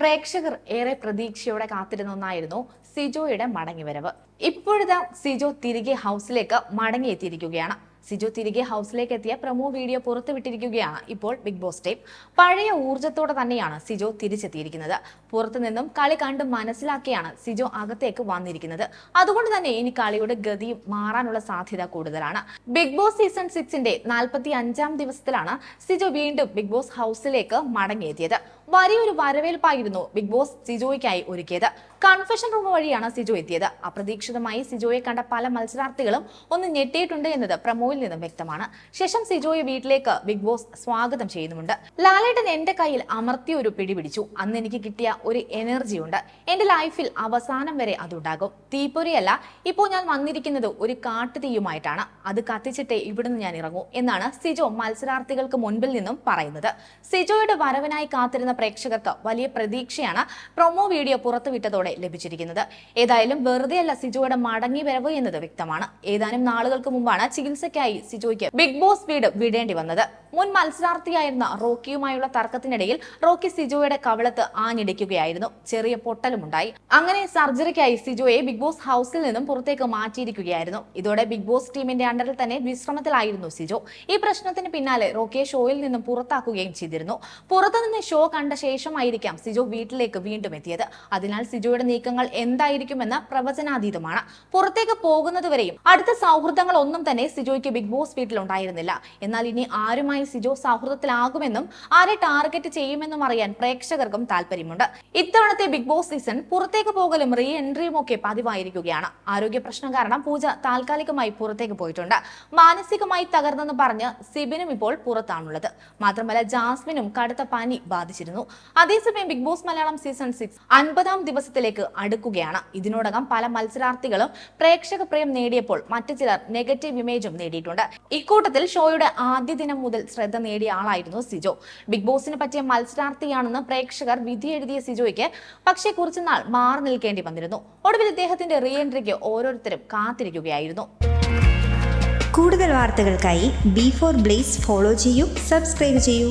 പ്രേക്ഷകർ ഏറെ പ്രതീക്ഷയോടെ കാത്തിരുന്ന ഒന്നായിരുന്നു സിജോയുടെ മടങ്ങിവരവ്. ഇപ്പോഴത്തെ സിജോ തിരികെ ഹൗസിലേക്ക് മടങ്ങിയെത്തിയിരിക്കുകയാണ്. സിജോ തിരികെ ഹൗസിലേക്ക് എത്തിയ പ്രമോ വീഡിയോ പുറത്തുവിട്ടിരിക്കുകയാണ് ഇപ്പോൾ ബിഗ് ബോസ് ടീം. പഴയ ഊർജത്തോടെ തന്നെയാണ് സിജു തിരിച്ചെത്തിയിരിക്കുന്നത്. പുറത്തുനിന്നും കളി കണ്ട് മനസ്സിലാക്കിയാണ് സിജു അകത്തേക്ക് വന്നിരിക്കുന്നത്. അതുകൊണ്ട് തന്നെ ഇനി കളിയുടെ ഗതി മാറാനുള്ള സാധ്യത കൂടുതലാണ്. ബിഗ് ബോസ് സീസൺ സിക്സിന്റെ നാൽപ്പത്തി അഞ്ചാം ദിവസത്തിലാണ് സിജു വീണ്ടും ബിഗ് ബോസ് ഹൗസിലേക്ക് മടങ്ങിയെത്തിയത്. വലിയൊരു വരവേൽപ്പായിരുന്നു ബിഗ് ബോസ് സിജോയ്ക്കായി ഒരുക്കിയത്. കൺഫെഷൻ റൂം വഴിയാണ് സിജോ എത്തിയത്. അപ്രതീക്ഷിതമായി സിജോയെ കണ്ട പല മത്സരാർത്ഥികളും ഒന്ന് ഞെട്ടിയിട്ടുണ്ട് എന്നത് പ്രമോയിൽ നിന്നും വ്യക്തമാണ്. ശേഷം സിജോയെ വീട്ടിലേക്ക് ബിഗ് ബോസ് സ്വാഗതം ചെയ്യുന്നുമുണ്ട്. ലാലേട്ടൻ എന്റെ കയ്യിൽ അമർത്തിയ ഒരു പിടി പിടിച്ചു. അന്ന് എനിക്ക് കിട്ടിയ ഒരു എനർജി ഉണ്ട്. എന്റെ ലൈഫിൽ അവസാനം വരെ അതുണ്ടാകും. തീപ്പൊരിയല്ല. ഇപ്പോൾ ഞാൻ വന്നിരിക്കുന്നത് ഒരു കാട്ടുതീയുമായിട്ടാണ്. അത് കത്തിച്ചിട്ടേ ഇവിടുന്ന് ഞാൻ ഇറങ്ങൂ എന്നാണ് സിജോ മത്സരാർത്ഥികൾക്ക് മുൻപിൽ നിന്നും പറയുന്നത്. സിജോയുടെ വരവിനായി കാത്തിരുന്ന പ്രേക്ഷകർക്ക് വലിയ പ്രതീക്ഷയാണ് പ്രൊമോ വീഡിയോ പുറത്തുവിട്ടതോടെ ലഭിച്ചിരിക്കുന്നത്. ഏതായാലും വെറുതെയല്ല സിജോയുടെ മടങ്ങി വരവ് എന്നത് വ്യക്തമാണ്. ഏതാനും നാളുകൾക്ക് മുമ്പാണ് ചികിത്സയ്ക്കായി സിജോയ്ക്ക് ബിഗ് ബോസ് വീട് വിടേണ്ടി വന്നത്. മുൻ മത്സരാർത്ഥിയായിരുന്ന റോക്കിയുമായുള്ള തർക്കത്തിനിടയിൽ റോക്കി സിജോയുടെ കവളത്ത് ആഞ്ഞിടിക്കുകയായിരുന്നു. ചെറിയ പൊട്ടലുമുണ്ടായി. അങ്ങനെ സർജറിക്കായി സിജോയെ ബിഗ് ബോസ് ഹൗസിൽ നിന്നും പുറത്തേക്ക് മാറ്റിയിരിക്കുകയായിരുന്നു. ഇതോടെ ബിഗ് ബോസ് ടീമിന്റെ അണ്ടറിൽ തന്നെ വിശ്രമത്തിലായിരുന്നു സിജോ. ഈ പ്രശ്നത്തിന് പിന്നാലെ റോക്കിയെ ഷോയിൽ നിന്നും പുറത്താക്കുകയും ചെയ്തിരുന്നു. പുറത്തുനിന്ന് ഷോ കണ്ട ശേഷമായിരിക്കാം സിജോ വീട്ടിലേക്ക് വീണ്ടും എത്തിയത്. അതിനാൽ സിജോയുടെ നീക്കങ്ങൾ എന്തായിരിക്കുമെന്ന് പ്രവചനാതീതമാണ്. പുറത്തേക്ക് പോകുന്നതുവരെയും അടുത്ത സൗഹൃദങ്ങൾ ഒന്നും തന്നെ സിജോയ്ക്ക് ബിഗ് ബോസ് വീട്ടിലുണ്ടായിരുന്നില്ല. എന്നാൽ ഇനി ആരുമായി സിജോ സൗഹൃദത്തിലാകുമെന്നും ആരെ ടാർഗറ്റ് ചെയ്യുമെന്നും അറിയാൻ പ്രേക്ഷകർക്കും താല്പര്യമുണ്ട് ഇത്തവണത്തെ ബിഗ് ബോസ് സീസൺ പുറത്തേക്ക് പോകലും റീ എൻട്രിയും ഒക്കെ പതിവായിരിക്കുകയാണ്. ആരോഗ്യ പ്രശ്നം കാരണം പൂജ താൽക്കാലികമായി പുറത്തേക്ക് പോയിട്ടുണ്ട്. മാനസികമായി തകർന്നെന്ന് പറഞ്ഞ് സിബിനും ഇപ്പോൾ പുറത്താണുള്ളത്. മാത്രമല്ല ജാസ്മിനും കടുത്ത പനി ബാധിച്ചിരുന്നു. അതേസമയം Bigg Boss Malayalam season six അൻപതാം ദിവസത്തിലേക്ക് അടുക്കുകയാണ്. ഇതിനോടകം പല മത്സരാർത്ഥികളും പ്രേക്ഷക പ്രിയം നേടിയപ്പോൾ മറ്റു ചിലർ നെഗറ്റീവ് ഇമേജും നേടിയിട്ടുണ്ട് ഇക്കൂട്ടത്തിൽ ഷോയുടെ ആദ്യ ദിനം മുതൽ ശ്രദ്ധ നേടിയ ആളായിരുന്നു സിജോ. ബിഗ് ബോസിന് പറ്റിയ മത്സരാർത്ഥിയാണെന്ന് പ്രേക്ഷകർ വിധി എഴുതിയ സിജോയ്ക്ക് പക്ഷേ കുറച്ചുനാൾ മാറി നിൽക്കേണ്ടി വന്നിരുന്നു. ഒടുവിൽ ഇദ്ദേഹത്തിന്റെ റീ എൻട്രിക്ക് ഓരോരുത്തരും കാത്തിരിക്കുകയായിരുന്നു. കൂടുതൽ വാർത്തകൾക്കായി ബി ഫോർ ബ്ലേസ് ഫോളോ ചെയ്യൂ സബ്സ്ക്രൈബ് ചെയ്യൂ.